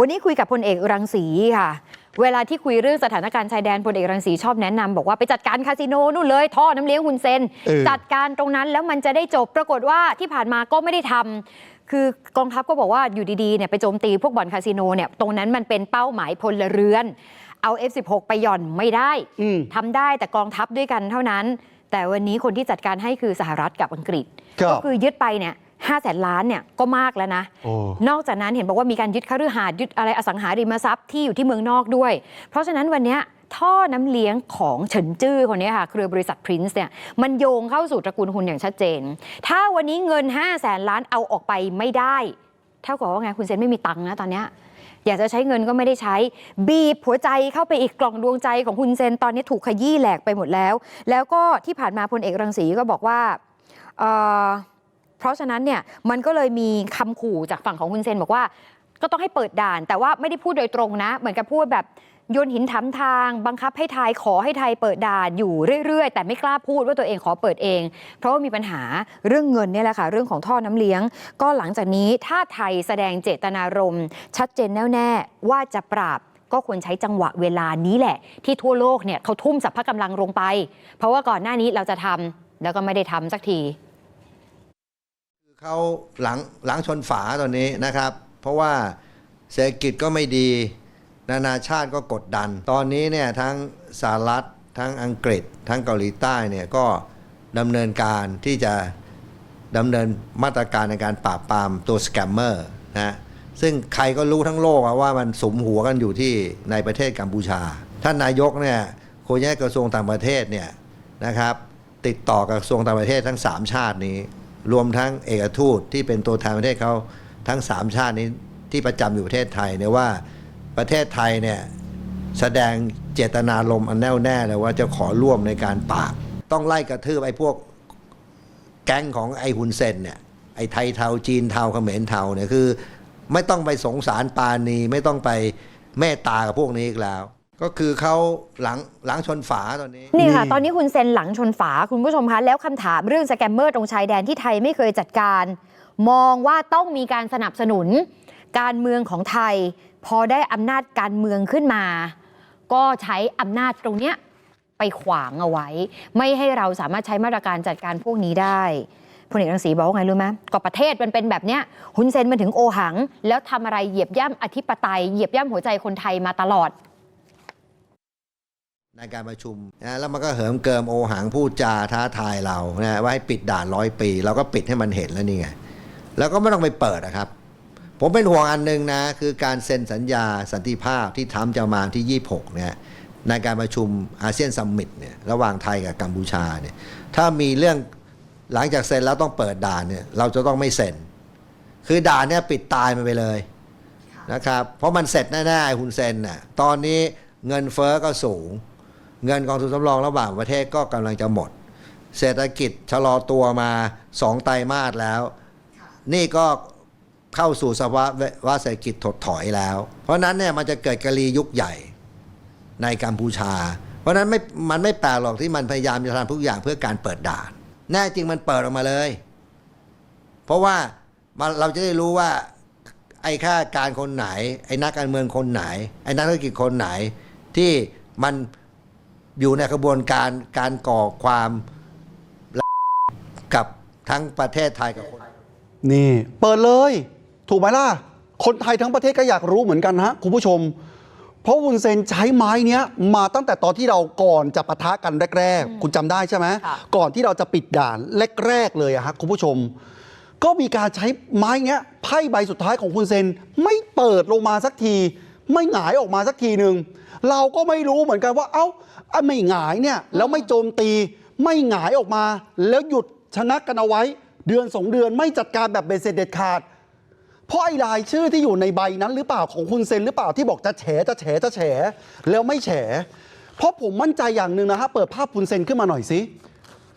วันนี้คุยกับพลเอกรังสีค่ะ เวลาที่คุยเรื่องสถานการณ์ชายแดนพลเอกรังสีชอบแนะนำบอกว่าไปจัดการคาสิโนนู่นเลยท่อน้ำเลี้ยงฮุนเซนเออจัดการตรงนั้นแล้วมันจะได้จบปรากฏว่าที่ผ่านมาก็ไม่ได้ทำคือกองทัพก็บอกว่าอยู่ดีๆเนี่ยไปโจมตีพวกบ่อนคาสิโนเนี่ยตรงนั้นมันเป็นเป้าหมายพลเรือน เอา F16 ไปหย่อนไม่ได้อืมทำได้แต่กองทัพด้วยกันเท่านั้น แต่วันนี้คนที่จัดการให้คือสหรัฐกับอังกฤษครับก็คือยึดไปเนี่ย ห้าแสนล้านเนี่ยก็มากแล้วนะ โอ้ นอกจากนั้นเห็นบอกว่ามีการยึดคฤหาสน์ยึดอะไรอสังหาริมทรัพย์ที่อยู่ที่เมืองนอกด้วย เพราะฉะนั้นวันเนี้ยท่อน้ำเลี้ยงของเฉินจื้อคนนี้ค่ะ เครือบริษัทพรินซ์เนี่ยมันโยงเข้าสู่ตระกูลหุนอย่างชัดเจน ถ้าวันนี้เงิน 5 0 0แสนล้านเอาออกไปไม่ได้เท่ากับว่าไงคุณเซนไม่มีตังค์นะตอนเนี้ยอยากจะใช้เงินก็ไม่ได้ใช้ บีบหัวใจเข้าไปอีกกล่องดวงใจของคุณเซนตอนนี้ถูกขยี้แหลกไปหมดแล้ว แล้วก็ที่ผ่านมาพลเอกรังสีก็บอกว่าเอ่อ เพราะฉะนั้นเนี่ยมันก็เลยมีคำขู่จากฝั่งของคุณเซนบอกว่า ก็ต้องให้เปิดด่าน แต่ว่าไม่ได้พูดโดยตรงนะ เหมือนกับพูดแบบโยนหินถามทาง บังคับให้ไทยขอให้ไทยเปิดด่านอยู่เรื่อยๆ แต่ไม่กล้าพูดว่าตัวเองขอเปิดเอง เพราะว่ามีปัญหาเรื่องเงินนี่แหละค่ะ เรื่องของท่อน้ำเลี้ยง ก็หลังจากนี้ถ้าไทยแสดงเจตนารมณ์ ชัดเจนแน่วแน่ว่าจะปราบก็ควรใช้จังหวะเวลานี้แหละ ที่ทั่วโลกเนี่ยเขาทุ่มสรรพกำลังลงไป เพราะว่าก่อนหน้านี้เราจะทำแล้วก็ไม่ได้ทำสักที เขาหลังหลังชนฝาตอนนี้นะครับ เพราะว่าเศรษฐกิจก็ไม่ดี นานาชาติก็กดดัน ตอนนี้เนี่ยทั้งสหรัฐทั้งอังกฤษ ทั้งเกาหลีใต้เนี่ยก็ดำเนินการที่จะดำเนินมาตรการในการปราบปรามตัวสแกมเมอร์นะซึ่งใครก็รู้ทั้งโลกว่ามันสมหัวกันอยู่ที่ในประเทศกัมพูชา ท่านนายกเนี่ยโฆษกกระทรวงต่างประเทศเนี่ยนะครับติดต่อกับกระทรวงต่างประเทศทั้ง 3 ชาตินี้ รวมทั้งเอกทูตที่เป็นตัวแทนประเทศเขาทั้ง 3 ชาตินี้ที่ประจำอยู่ประเทศไทยเนี่ยว่าประเทศไทยเนี่ยแสดงเจตนารมณ์อันแน่วแน่เลยว่าจะขอร่วมในการปราบ ต้องไล่กระทืบไอ้พวกแก๊งของไอ้ฮุนเซนเนี่ยไอ้ไทยเทาจีนเทาเขมรเทาเนี่ยคือ ไม่ต้องไปสงสารปาณีไม่ต้องไปเมตตากับพวกนี้อีกแล้ว ก็คือเขาหลังหลังชนฝาตอนนี้ นี่ค่ะนี่ตอนนี้คุณเซ็นหลังชนฝาคุณผู้ชมคะ แล้วคำถามเรื่องสแกมเมอร์ตรงชายแดนที่ไทยไม่เคยจัดการ มองว่าต้องมีการสนับสนุน การเมืองของไทย พอได้อำนาจการเมืองขึ้นมา ก็ใช้อำนาจตรงเนี้ยไปขวางเอาไว้ ไม่ให้เราสามารถใช้มาตรการจัดการพวกนี้ได้พลเอกรังสีบอกว่าไงรู้ไหมก็ประเทศมันเป็นแบบเนี้ยฮุนเซนมันถึงโอหัง แล้วทำอะไรเหยียบย่ำอธิปไตยเหยียบย่ำหัวใจคนไทยมาตลอด ในการประชุมนะแล้วมันก็เหิมเกิมโอหังพูดจาท้าทายเรานะว่าให้ปิดด่านร้อยปีเราก็ปิดให้มันเห็นแล้วนี่ไงแล้วก็ไม่ต้องไปเปิดนะครับ ผมเป็นห่วงอันหนึ่งนะคือการเซ็นสัญญาสันติภาพที่ทำจะมาที่ 26เนี่ยในการประชุมอาเซียนซัมมิตเนี่ยระหว่างไทยกับกัมพูชาเนี่ยถ้ามีเรื่องหลังจากเซ็นแล้วต้องเปิดด่านเนี่ยเราจะต้องไม่เซ็น คือด่านเนี่ยปิดตายมันไปเลยนะครับเพราะมันเสร็จแน่ๆคุณเซ็นน่ะตอนนี้เงินเฟ้อก็สูง เงินกองทุนสำรองระหว่างประเทศก็กำลังจะหมด เศรษฐกิจชะลอตัวมาสองไตรมาสแล้ว นี่ก็เข้าสู่สภาวะเศรษฐกิจถดถอยแล้ว เพราะฉะนั้นเนี่ยมันจะเกิดกรียุคใหญ่ในกัมพูชา เพราะฉะนั้นไม่มันไม่แปลกหรอกที่มันพยายามจะทำทุกอย่างเพื่อการเปิดด่าน แน่จริงมันเปิดออกมาเลย เพราะว่ามันเราจะได้รู้ว่าไอ้ข้าการคนไหน ไอ้นักการเมืองคนไหน ไอ้นักธุรกิจคนไหนที่มัน อยู่ในกระบวนการการก่อความกับทั้งประเทศไทยกับคน นี่ เปิดเลย ถูกไหมล่ะ คนไทยทั้งประเทศก็อยากรู้เหมือนกันฮะคุณผู้ชม เพราะวุนเซนใช้ไม้เนี้ยมาตั้งแต่ตอนที่เราก่อนจะปะทะกันแรก ๆ คุณจำได้ใช่ไหมค่ะก่อนที่เราจะปิดด่านแรกๆเลยอะฮะคุณผู้ชม ก็มีการใช้ไม้เนี้ยไพ่ใบสุดท้ายของคุณเซนไม่เปิดลงมาสักที ไม่หงายออกมาสักทีหนึ่งเราก็ไม่รู้เหมือนกันว่าเอ้าไม่หงายเนี่ยแล้วไม่โจมตี ไม่หงายออกมา แล้วหยุดชนะกันเอาไว้ เดือนสองเดือนไม่จัดการแบบเบสเสร็จเด็ดขาด เพราะไอ้รายชื่อที่อยู่ในใบนั้นหรือเปล่าของคุณเซนหรือเปล่าที่บอกจะแฉจะแฉจะแฉแล้วไม่แฉเพราะผมมั่นใจอย่างหนึ่งนะฮะเปิดภาพคุณเซนขึ้นมาหน่อยสิ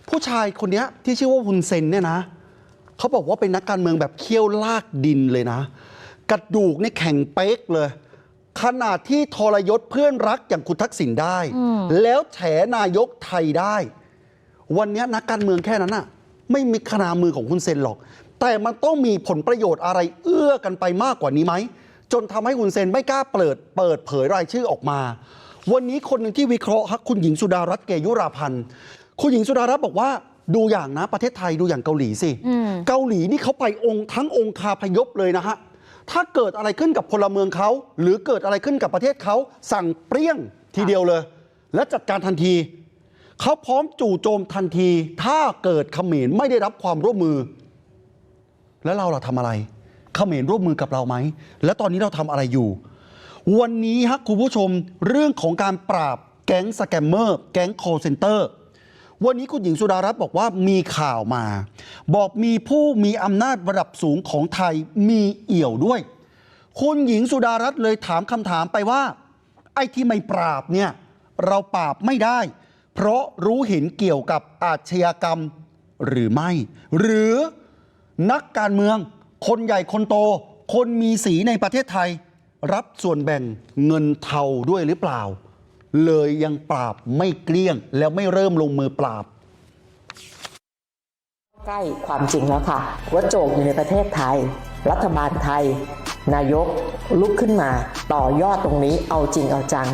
ผู้ชายคนนี้ที่ชื่อว่าคุณเซนเนี่ยนะเขาบอกว่าเป็นนักการเมืองแบบเคี่ยวลากดินเลยนะ กระดูกนี่แข็งเป๊กเลย ขนาดที่ทรยศเพื่อนรักอย่างคุณทักษิณได้ แล้วแฉนายกไทยได้ วันนี้นักการเมืองแค่นั้นน่ะ ไม่มีขนามือของคุณเซนหรอก แต่มันต้องมีผลประโยชน์อะไรเอื้อกันไปมากกว่านี้ไหม จนทำให้คุณเซนไม่กล้าเปิด เปิดเผยรายชื่อออกมา วันนี้คนหนึ่งที่วิเคราะห์ครับคุณหญิงสุดารัตน์เกยุราพันธ์คุณหญิงสุดารัตน์บอกว่าดูอย่างนะประเทศไทยดูอย่างเกาหลีสิอืมเกาหลีนี่เขาไปองค์ทั้งองค์คาพยพเลยนะฮะ ถ้าเกิดอะไรขึ้นกับพลเมืองเขา หรือเกิดอะไรขึ้นกับประเทศเขาสั่งเปรี้ยงทีเดียวเลย และจัดการทันที เขาพร้อมจู่โจมทันที ถ้าเกิดเขมรไม่ได้รับความร่วมมือ แล้วเราล่ะทำอะไร เขมรร่วมมือกับเราไหม และตอนนี้เราทำอะไรอยู่ วันนี้ฮะคุณผู้ชมเรื่องของการปราบแก๊งสแกมเมอร์ แก๊ง call center วันนี้คุณหญิงสุดารัตน์บอกว่ามีข่าวมา บอกมีผู้มีอำนาจระดับสูงของไทยมีเอี่ยวด้วย คุณหญิงสุดารัตน์เลยถามคำถามไปว่า ไอ้ที่ไม่ปราบเนี่ย เราปราบไม่ได้ เพราะรู้เห็นเกี่ยวกับอาชญากรรมหรือไม่ หรือนักการเมือง คนใหญ่คนโต คนมีสีในประเทศไทย รับส่วนแบ่งเงินเทาด้วยหรือเปล่า เลยยังปราบไม่เกลี้ยง แล้วไม่เริ่มลงมือปราบใกล้ความจริงแล้วค่ะว่าโจกอยู่ในประเทศไทย รัฐบาลไทย นายกลุกขึ้นมาต่อยอดตรงนี้เอาจริงเอาจัง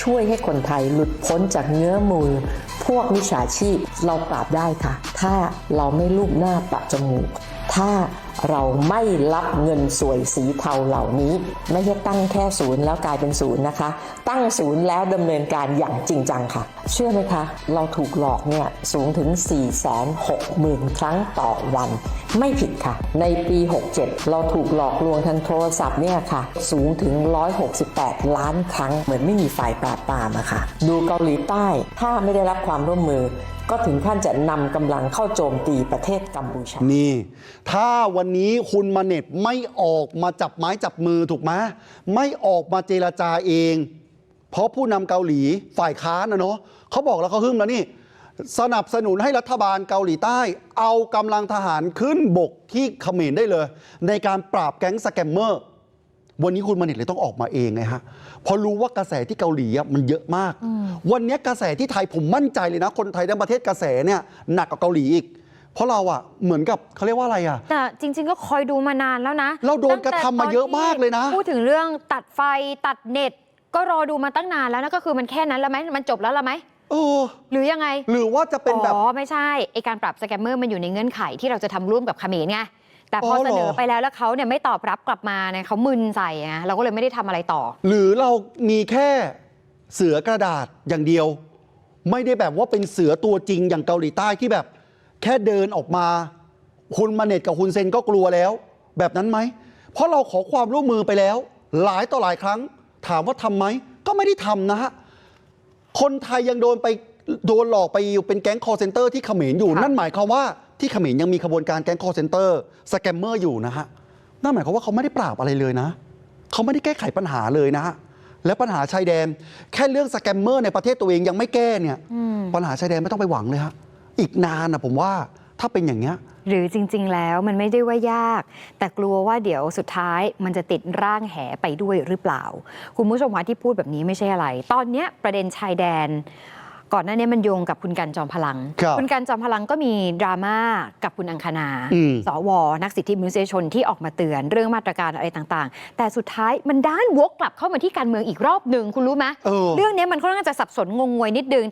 ช่วยให้คนไทยหลุดพ้นจากเงื้อมือ พวกมิจฉาชีพเราปราบได้ค่ะ ถ้าเราไม่ลูบหน้าปะจมูก ถ้าเราไม่รับเงินสวยสีเทาเหล่านี้ ไม่ใช่ตั้งแค่ศูนย์แล้วกลายเป็นศูนย์นะคะ ตั้งศูนย์แล้วดำเนินการอย่างจริงจังค่ะ เชื่อไหมคะ เราถูกหลอกเนี่ยสูงถึง 4 6 0 0 0 0 ครั้งต่อวัน ไม่ผิดค่ะ ในปี 67 เราถูกหลอกลวงทางโทรศัพท์เนี่ยค่ะ สูงถึง 168 ล้านครั้งเหมือนไม่มีฝ่ายปราบปรามอะค่ะ ดูเกาหลีใต้ถ้าไม่ได้รับความร่วมมือ ก็ถึงขั้นจะนำกำลังเข้าโจมตีประเทศกัมพูชา นี่ ถ้าวันนี้คุณมาเน็ตไม่ออกมาจับไม้จับมือถูกไหมไม่ออกมาเจรจาเอง เพราะผู้นำเกาหลีฝ่ายค้านนะเนาะเขาบอกแล้วเขาหึ่มแล้วนี่สนับสนุนให้รัฐบาลเกาหลีใต้ เอากำลังทหารขึ้นบกที่เขมรได้เลย ในการปราบแก๊งสแกมเมอร์ วันนี้คุณมานิตเลยต้องออกมาเองไงฮะเพราะรู้ว่ากระแสที่เกาหลีอะมันเยอะมาก วันนี้กระแสที่ไทยผมมั่นใจเลยนะ คนไทยทั้งประเทศกระแสเนี่ยหนักกว่าเกาหลีอีก เพราะเราอะเหมือนกับเขาเรียกว่าอะไรอะ แต่จริง ๆ ก็คอยดูมานานแล้วนะเราโดนกระทำมาเยอะมากเลยนะ พูดถึงเรื่องตัดไฟตัดเน็ต ก็รอดูมาตั้งนานแล้วนะก็คือมันแค่นั้นแล้วไหมมันจบแล้วละไหมเออหรือยังไงหรือว่าจะเป็นแบบ อ๋อไม่ใช่ไอการปรับสแกมเมอร์มันอยู่ในเงื่อนไขที่เราจะทำร่วมกับเขมรไง แต่พออเหรอเสนอไปแล้วแล้วเขาเนี่ยไม่ตอบรับกลับมาเนี่ยเขามึนใส่ไงเราก็เลยไม่ได้ทำอะไรต่อ หรือเรามีแค่เสือกระดาษอย่างเดียว ไม่ได้แบบว่าเป็นเสือตัวจริงอย่างเกาหลีใต้ที่แบบ แค่เดินออกมาคุณมาเน็ตกับคุณเซนก็กลัวแล้ว แบบนั้นไหม เพราะเราขอความร่วมมือไปแล้ว หลายต่อหลายครั้ง ถามว่าทำไหม ก็ไม่ได้ทำนะฮะ คนไทยยังโดนไปโดนหลอกไปอยู่เป็นแก๊งคอร์เซนเตอร์ที่เขมรอยู่ค่ะนั่นหมายความว่า ที่เขมรยังมีขบวนการแก๊งคอร์เซนเตอร์สแกมเมอร์อยู่นะฮะนั่นหมายความว่าเขาไม่ได้ปราบอะไรเลยนะ เขาไม่ได้แก้ไขปัญหาเลยนะฮะและปัญหาชายแดน แค่เรื่องสแกมเมอร์ในประเทศตัวเองยังไม่แก้เนี่ย ปัญหาชายแดนไม่ต้องไปหวังเลยฮะอีกนานนะผมว่าถ้าเป็นอย่างเงี้ยหรือจริง ๆ แล้วมันไม่ได้ว่ายาก แต่กลัวว่าเดี๋ยวสุดท้ายมันจะติดร่างแหไปด้วยหรือเปล่า คุณผู้ชมคะที่พูดแบบนี้ไม่ใช่อะไร ตอนเนี้ยประเด็นชายแดน ก่อนหน้านี้มันโยงกับคุณกันจอมพลัง ครับณกันจอมพลังก็มีดราม่ากับคุณอังคณา อืม สว นักสิทธิมนุษยชนที่ออกมาเตือนเรื่องมาตรการอะไรต่างๆ แต่สุดท้ายมันด้านวกกลับเข้ามาที่การเมืองอีกรอบหนึ่งคุณรู้ไหมเออ เรื่องนี้มันค่อนข้างจะสับสนงงงวยนิดนึง